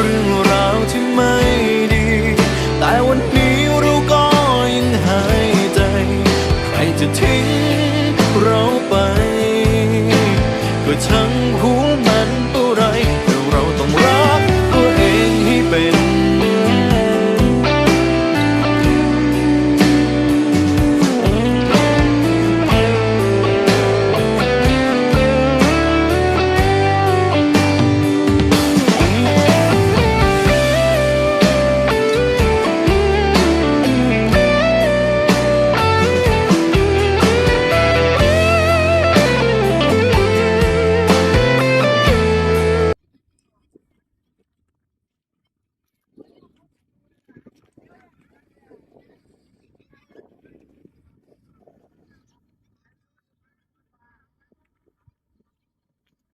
เรื่องราวที่ไม่ดี แต่วันนี้เราก็ยังหายใจ ใครจะทิ้งเราไป ก็ทั้ง